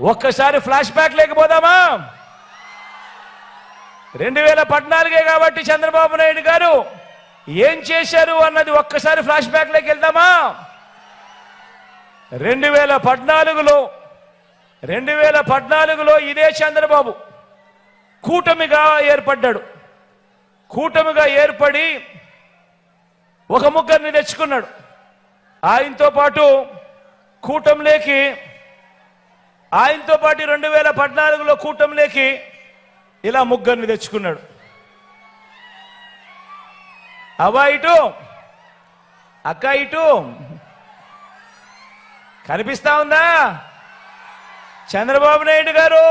ఒక్కసారి flash back లేకపోదామా? రెండు వేల పద్నాలుగే కాబట్టి చంద్రబాబు నాయుడు గారు ఏం చేశారు అన్నది ఒక్కసారి ఫ్లాష్ బ్యాక్లోకి వెళ్దామా? రెండు వేల పద్నాలుగులో రెండు వేల పద్నాలుగులో ఇదే చంద్రబాబు కూటమిగా ఏర్పడ్డాడు. కూటమిగా ఏర్పడి ఒక ముగ్గురిని తెచ్చుకున్నాడు. ఆయనతో పాటు కూటమిలోకి ఆయనతో పాటు రెండు వేల పద్నాలుగులో కూటమిలోకి ఇలా ముగ్గురిని తెచ్చుకున్నాడు. అవా ఇటు అక్క ఇటు కనిపిస్తా ఉందా? చంద్రబాబు నాయుడు గారు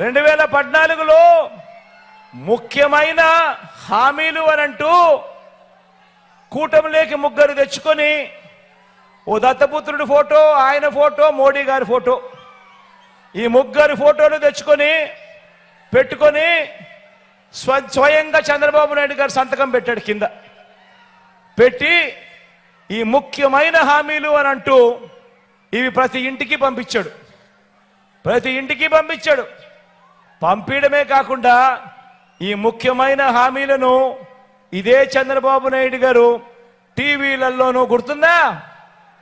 రెండు వేల పద్నాలుగులో ముఖ్యమైన హామీలు అనంటూ కూటమిలోకి ముగ్గురు తెచ్చుకొని ఓ దత్తపుత్రుడి ఫోటో ఆయన ఫోటో మోడీ గారి ఫోటో ఈ ముగ్గురు ఫోటోలు తెచ్చుకొని పెట్టుకొని స్వ స్వయంగా చంద్రబాబు నాయుడు గారు సంతకం పెట్టాడు కింద. పెట్టి ఈ ముఖ్యమైన హామీలు అని అంటూ ఇవి ప్రతి ఇంటికి పంపించాడు. ప్రతి ఇంటికి పంపించాడు. పంపించడమే కాకుండా ఈ ముఖ్యమైన హామీలను ఇదే చంద్రబాబు నాయుడు గారు టీవీలలోనూ గుర్తుందా?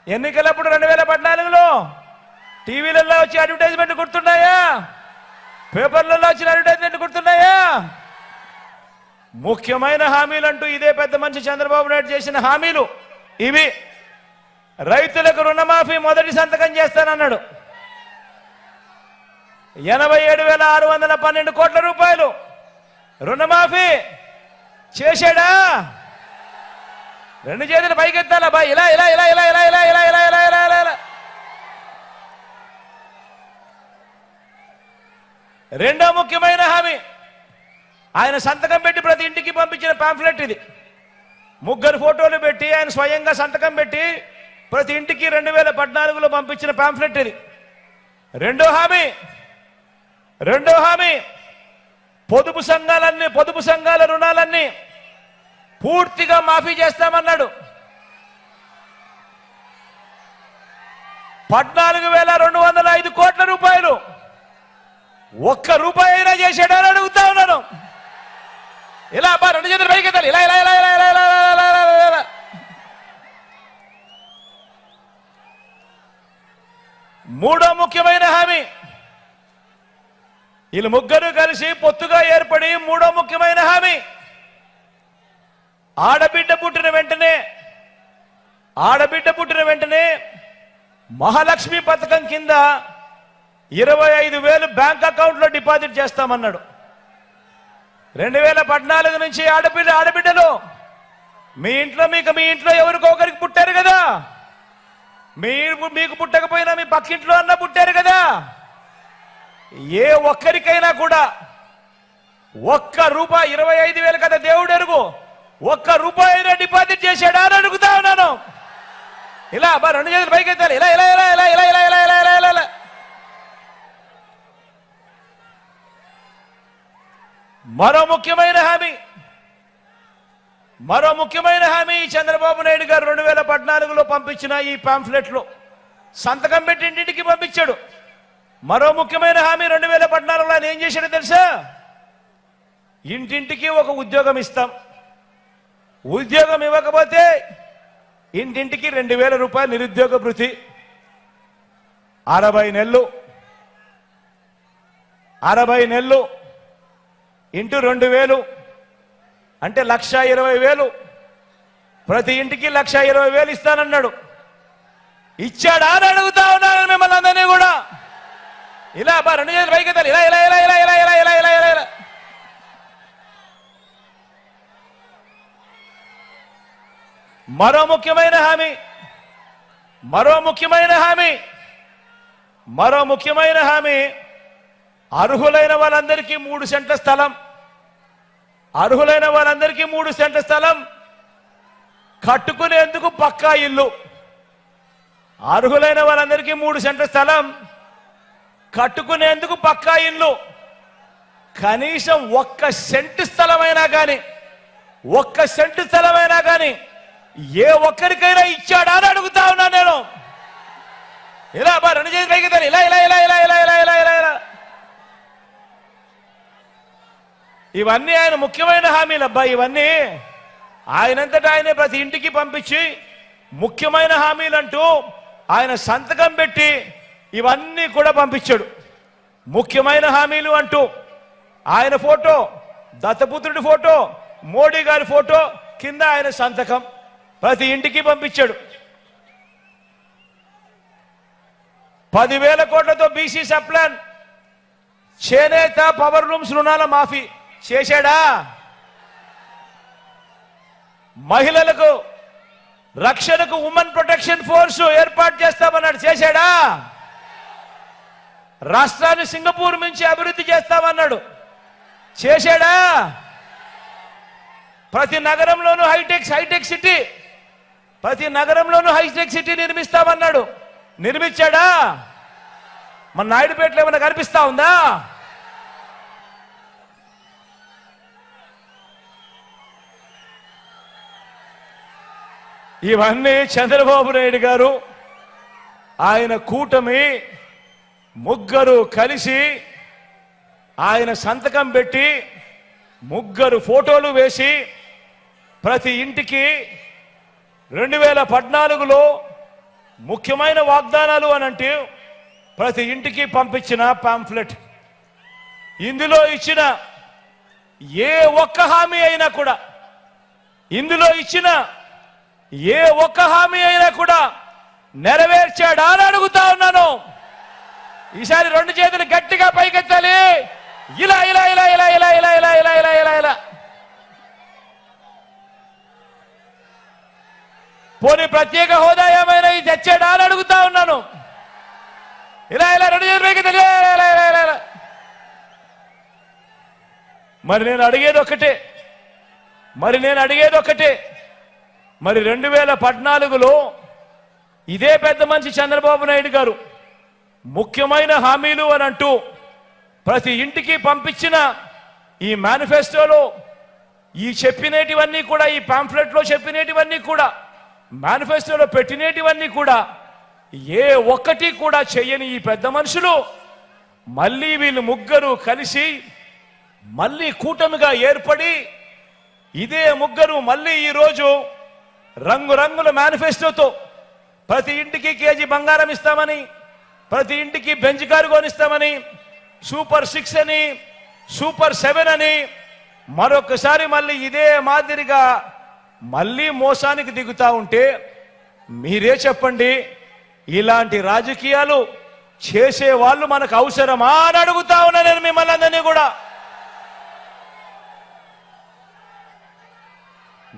ఎన్నికలప్పుడు రెండు వేల పద్నాలుగులో టీవీలలో వచ్చే అడ్వర్టైజ్మెంట్ గుర్తున్నాయా పేపర్లలో వచ్చిన అడ్వర్టైజ్మెంట్ గుర్తున్నాయా ముఖ్యమైన హామీలు అంటూ ఇదే పెద్ద మనిషి చంద్రబాబు నాయుడు చేసిన హామీలు ఇవి రైతులకు రుణమాఫీ మొదటి సంతకం చేస్తానన్నాడు ఎనభై ఏడు వేల ఆరు వందల పన్నెండు కోట్ల రూపాయలు రుణమాఫీ చేశాడా రెండు చేతులు పైకెత్తాలా బా ఇలా ఇలా ఇలా ఇలా ఇలా ఇలా ఇలా ఇలా ఇలా ఇలా ఇలా రెండో ముఖ్యమైన హామీ. ఆయన సంతకం పెట్టి ప్రతి ఇంటికి పంపించిన పాంఫ్లెట్ ఇది. ముగ్గురు ఫోటోలు పెట్టి ఆయన స్వయంగా సంతకం పెట్టి ప్రతి ఇంటికి రెండు వేల పద్నాలుగులో పంపించిన పాంఫ్లెట్ ఇది. రెండో హామీ. రెండో హామీ. పొదుపు సంఘాలన్నీ పొదుపు సంఘాల రుణాలన్నీ పూర్తిగా మాఫీ చేస్తామన్నాడు. పద్నాలుగు వేల రెండు వందల ఐదు కోట్ల రూపాయలు ఒక్క రూపాయి అయినా చేసాడని అడుగుతా ఉన్నాను ఇలా అబ్బా రెండు చేతులు పైకి ఎత్తాలి. ఇలా ఇలా ఇలా ఇలా ఇలా ఇలా ఇలా ఇలా ఇలా ఇలా ఇలా. మూడో ముఖ్యమైన హామీ వీళ్ళు ముగ్గురు కలిసి పొత్తుగా ఏర్పడి మూడో ముఖ్యమైన హామీ ఆడబిడ్డ పుట్టిన వెంటనే ఆడబిడ్డ పుట్టిన వెంటనే మహాలక్ష్మి పథకం కింద ఇరవై ఐదు వేలు బ్యాంక్ అకౌంట్లో డిపాజిట్ చేస్తామన్నాడు. రెండు వేల పద్నాలుగు నుంచి ఆడబిడ్డ ఆడబిడ్డలు మీ ఇంట్లో మీకు మీ ఇంట్లో ఎవరికో ఒకరికి పుట్టారు కదా. మీరు మీకు పుట్టకపోయినా మీ పక్కింట్లో అన్న పుట్టారు కదా. ఏ ఒక్కరికైనా కూడా ఒక్క రూపాయి ఇరవై ఐదు వేలు కదా దేవుడు ఎరుగు ఒక్క రూపాయి డిపాజిట్ చేశాడా అని అడుగుతా ఉన్నాను. ఇలా అబ్బా రెండు చేతులు పైకి ఎత్తాలి ఇలా ఇలా ఇలా ఇలా ఇలా ఇలా ఇలా ఇలా ఇలా ఇలా. మరో ముఖ్యమైన హామీ. మరో ముఖ్యమైన హామీ చంద్రబాబు నాయుడు గారు రెండు వేల పద్నాలుగులో పంపించిన ఈ పాంఫ్లెట్లో. సంతకం పెట్టి ఇంటింటికి పంపించాడు. మరో ముఖ్యమైన హామీ రెండు వేల పద్నాలుగులో ఆయన ఏం చేశాడో తెలుసా? ఇంటింటికి ఒక ఉద్యోగం ఇస్తాం. ఉద్యోగం ఇవ్వకపోతే ఇంటింటికి రెండు వేల రూపాయలు నిరుద్యోగ భృతి. అరవై నెలలు. అరవై నెలలు. ఇంటూ రెండు వేలు. అంటే లక్ష ఇరవై వేలు. ప్రతి ఇంటికి లక్ష ఇరవై వేలు ఇస్తానన్నాడు. ఇచ్చాడా అని అడుగుతా ఉన్నాను మిమ్మల్ని అందరినీ కూడా. ఇలా బా రెండు చేతులు పైకి ఇలా ఇలా ఇలా ఇలా ఇలా ఇలా ఇలా ఇలా ఇలా ఇలా. మరో ముఖ్యమైన హామీ. మరో ముఖ్యమైన హామీ. మరో ముఖ్యమైన హామీ. అర్హులైన వాళ్ళందరికీ మూడు సెంట్ల స్థలం. అర్హులైన వాళ్ళందరికీ మూడు సెంట్ల స్థలం. కట్టుకునేందుకు పక్కా ఇల్లు. అర్హులైన వాళ్ళందరికీ మూడు సెంట్ల స్థలం. కట్టుకునేందుకు పక్కా ఇల్లు. కనీసం ఒక్క సెంటు స్థలమైనా కానీ ఒక్క సెంటు స్థలమైనా కానీ ఏ ఒక్కరికైనా ఇచ్చాడా అని అడుగుతా ఉన్నా నేను. ఇలా బా రెండు చేతి పైకి ఇలా ఇలా ఇలా ఇలా ఇలా ఇలా ఇలా ఇలా. ఇవన్నీ ఆయన ముఖ్యమైన హామీలు అబ్బాయి ఇవన్నీ ఆయనంతటా ఆయనే ప్రతి ఇంటికి పంపించి ముఖ్యమైన హామీలు అంటూ ఆయన సంతకం పెట్టి ఇవన్నీ కూడా పంపించాడు. ముఖ్యమైన హామీలు అంటూ ఆయన ఫోటో దత్తపుత్రుడి ఫోటో మోడీ గారి ఫోటో కింద ఆయన సంతకం ప్రతి ఇంటికి పంపించాడు. పదివేల కోట్లతో బీసీ సప్లాన్ చేనేత పవర్ లూమ్స్ రుణాల మాఫీ. చేశాడా? మహిళలకు రక్షణకు ఉమెన్ ప్రొటెక్షన్ ఫోర్స్ ఏర్పాటు చేస్తామన్నాడు. చేశాడా? రాష్ట్రాన్ని సింగపూర్ నుంచి అభివృద్ధి చేస్తామన్నాడు. చేశాడా? ప్రతి నగరంలోనూ హైటెక్ హైటెక్ సిటీ ప్రతి నగరంలోనూ హైటెక్ సిటీ నిర్మిస్తామన్నాడు. నిర్మించాడా? మన నాయుడుపేటలో ఏమైనా కనిపిస్తా ఉందా? ఇవన్నీ చంద్రబాబు నాయుడు గారు ఆయన కూటమి ముగ్గురు కలిసి ఆయన సంతకం పెట్టి ముగ్గురు ఫోటోలు వేసి ప్రతి ఇంటికి రెండు వేల పద్నాలుగులో ముఖ్యమైన వాగ్దానాలు అని అంటే ప్రతి ఇంటికి పంపించిన పాంఫ్లెట్ ఇందులో ఇచ్చిన ఏ ఒక్క హామీ అయినా కూడా ఇందులో ఇచ్చిన ఏ ఒక్క హామీ అయినా కూడా నెరవేర్చాడా అని అడుగుతా ఉన్నాను ఈసారి రెండు చేతులు గట్టిగా పైకెత్తాలి ఇలా ఇలా ఇలా ఇలా ఇలా ఇలా ఇలా ఇలా ఇలా ఇలా ఇలా పోనీ ప్రత్యేక హోదా ఏమైనా ఇది తెచ్చాడా అని అడుగుతా ఉన్నాను ఇలా ఇలా రెండు చేతులు పైకెత్తాలి ఇలా ఇలా ఇలా ఇలా ఇలా మరి నేను అడిగేది ఒక్కటే మరి నేను అడిగేది ఒక్కటే మరి రెండు వేల పద్నాలుగులో ఇదే పెద్ద మనిషి చంద్రబాబు నాయుడు గారు ముఖ్యమైన హామీలు అని అంటూ ప్రతి ఇంటికి పంపించిన ఈ మేనిఫెస్టోలో ఈ చెప్పినేటివన్నీ కూడా ఈ పాంఫ్లెట్లో చెప్పినేటివన్నీ కూడా మేనిఫెస్టోలో పెట్టినేటివన్నీ కూడా ఏ ఒక్కటి కూడా చెయ్యని ఈ పెద్ద మనుషులు మళ్ళీ వీళ్ళు ముగ్గురు కలిసి మళ్ళీ కూటమిగా ఏర్పడి ఇదే ముగ్గురు మళ్ళీ ఈరోజు రంగురంగుల మేనిఫెస్టోతో ప్రతి ఇంటికి కేజీ బంగారం ఇస్తామని ప్రతి ఇంటికి బెంచ్ కారు కొనిస్తామని సూపర్ సిక్స్ అని సూపర్ సెవెన్ అని మరొకసారి మళ్ళీ ఇదే మాదిరిగా మళ్ళీ మోసానికి దిగుతా ఉంటే మీరే చెప్పండి ఇలాంటి రాజకీయాలు చేసే వాళ్ళు మనకు అవసరమా అని అడుగుతా ఉన్నా నేను మిమ్మల్ని అందరినీ కూడా.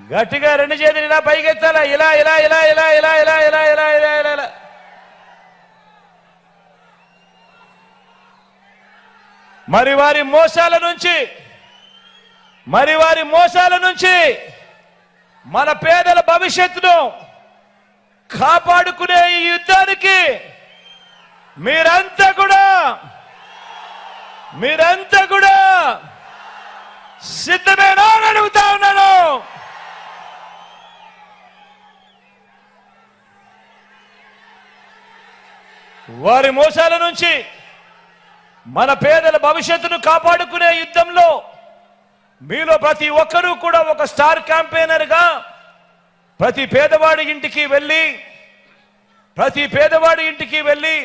గట్టిగా రెండు చేతులు ఇలా పైకెత్తాలా ఇలా ఇలా ఇలా ఇలా ఇలా ఇలా ఇలా ఇలా ఇలా ఇలా ఇలా మరి వారి మోసాల నుంచి మరి వారి మోసాల నుంచి మన పేదల భవిష్యత్తును కాపాడుకునే ఈ యుద్ధానికి మీరంతా కూడా మీరంతా కూడా సిద్ధమేనా అని అడుగుతా ఉన్నాను వారి మోసాల నుంచి మన పేదల భవిష్యత్తును కాపాడుకునే యుద్ధంలో మీలో ప్రతి ఒక్కరూ కూడా ఒక స్టార్ క్యాంపెయినర్గా ప్రతి పేదవాడి ఇంటికి వెళ్ళి ప్రతి పేదవాడి ఇంటికి వెళ్ళి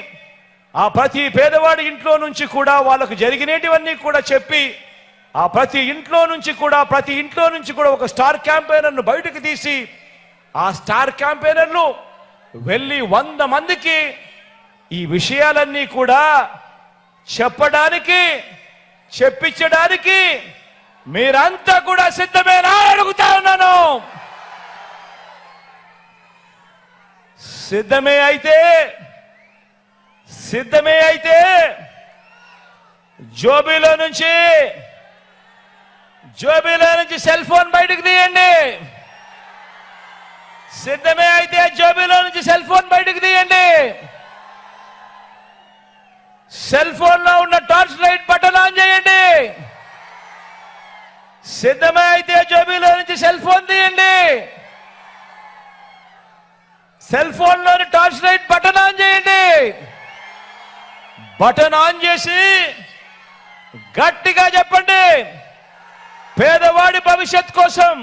ఆ ప్రతి పేదవాడి ఇంట్లో నుంచి కూడా వాళ్ళకు జరిగినటివన్నీ కూడా చెప్పి ఆ ప్రతి ఇంట్లో నుంచి కూడా ప్రతి ఇంట్లో నుంచి కూడా ఒక స్టార్ క్యాంపెయినర్ను బయటకు తీసి ఆ స్టార్ క్యాంపెయినర్లు వెళ్ళి వంద మందికి ఈ విషయాలన్నీ కూడా చెప్పడానికి చెప్పించడానికి మీరంతా కూడా సిద్ధమేనా అడుగుతా ఉన్నాను. సిద్ధమే అయితే సిద్ధమే అయితే జోబీలో నుంచి జోబీలో నుంచి సెల్ ఫోన్ బయటకు తీయండి. సిద్ధమే అయితే జోబీలో నుంచి సెల్ ఫోన్ బయటకు తీయండి. సెల్ ఫోన్లో ఉన్న టార్చ్ లైట్ బటన్ ఆన్ చేయండి. సిద్ధమే అయితే జోబీలో నుంచి సెల్ ఫోన్ తీయండి. సెల్ ఫోన్లోని టార్చ్ లైట్ బటన్ ఆన్ చేయండి. బటన్ ఆన్ చేసి గట్టిగా చెప్పండి. పేదవాడి భవిష్యత్ కోసం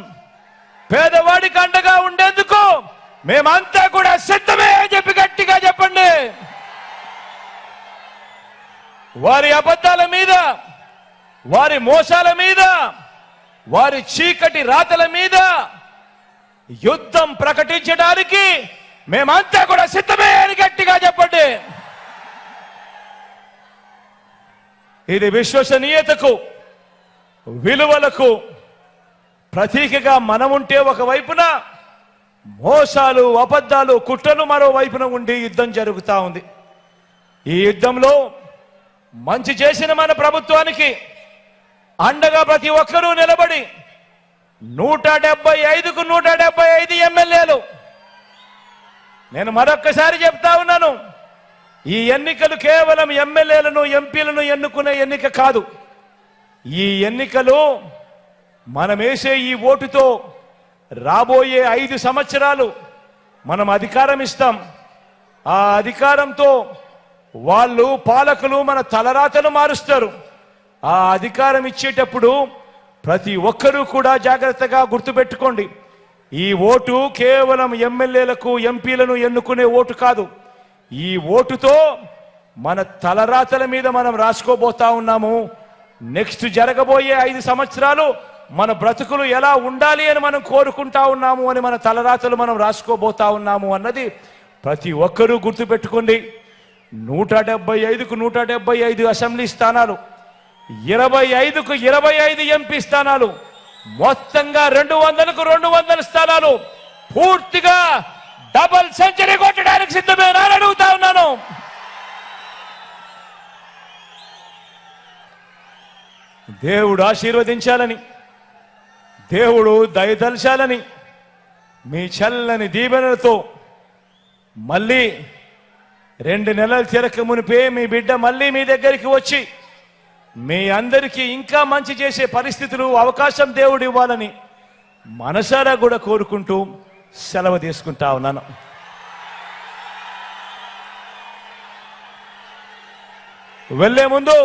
పేదవాడికి అండగా ఉండేందుకు మేమంతా కూడా సిద్ధమే అని చెప్పి గట్టిగా వారి అబద్ధాల మీద వారి మోసాల మీద వారి చీకటి రాతల మీద యుద్ధం ప్రకటించడానికి మేమంతా కూడా సిద్ధమే అని గట్టిగా చెప్పండి. ఇది విశ్వసనీయతకు విలువలకు ప్రతీకగా మనముంటే ఒకవైపున మోసాలు అబద్ధాలు కుట్రలు మరోవైపున ఉండి యుద్ధం జరుగుతూ ఉంది. ఈ యుద్ధంలో మంచి చేసిన మన ప్రభుత్వానికి అండగా ప్రతి ఒక్కరూ నిలబడి నూట డెబ్బై ఐదుకు నూట డెబ్బై ఐదు ఎమ్మెల్యేలు. నేను మరొక్కసారి చెప్తా ఉన్నాను ఈ ఎన్నికలు కేవలం ఎమ్మెల్యేలను ఎంపీలను ఎన్నుకునే ఎన్నిక కాదు. ఈ ఎన్నికలు మనం వేసే ఈ ఓటుతో రాబోయే ఐదు సంవత్సరాలు మనం అధికారం ఇస్తాం. ఆ అధికారంతో వాళ్ళు పాలకులు మన తలరాతను మారుస్తారు. ఆ అధికారం ఇచ్చేటప్పుడు ప్రతి ఒక్కరూ కూడా జాగ్రత్తగా గుర్తుపెట్టుకోండి. ఈ ఓటు కేవలం ఎమ్మెల్యేలకు ఎంపీలను ఎన్నుకునే ఓటు కాదు. ఈ ఓటుతో మన తలరాతల మీద మనం రాసుకోబోతా ఉన్నాము. నెక్స్ట్ జరగబోయే ఐదు సంవత్సరాలు మన బ్రతుకులు ఎలా ఉండాలి అని మనం కోరుకుంటా ఉన్నాము అని మన తలరాతలు మనం రాసుకోబోతా ఉన్నాము అన్నది ప్రతి ఒక్కరూ గుర్తుపెట్టుకోండి. నూట డెబ్బై ఐదుకు నూట డెబ్బై ఐదు అసెంబ్లీ స్థానాలు ఇరవై ఐదుకు ఇరవై ఐదు ఎంపీ స్థానాలు మొత్తంగా రెండు వందలకు రెండు వందల స్థానాలు. పూర్తిగా డబల్ సెంచరీ కొట్టడానికి సిద్ధమేనా అని అడుగుతా ఉన్నాను. దేవుడు ఆశీర్వదించాలని దేవుడు దయదలచాలని మీ చల్లని దీవెనలతో మళ్ళీ రెండు నెలలు తిరక మునిపే మీ బిడ్డ మళ్ళీ మీ దగ్గరికి వచ్చి మీ అందరికీ ఇంకా మంచి చేసే పరిస్థితులు అవకాశం దేవుడు ఇవ్వాలని మనసారా కూడా కోరుకుంటూ సెలవు తీసుకుంటా ఉన్నాను. వెళ్ళే ముందు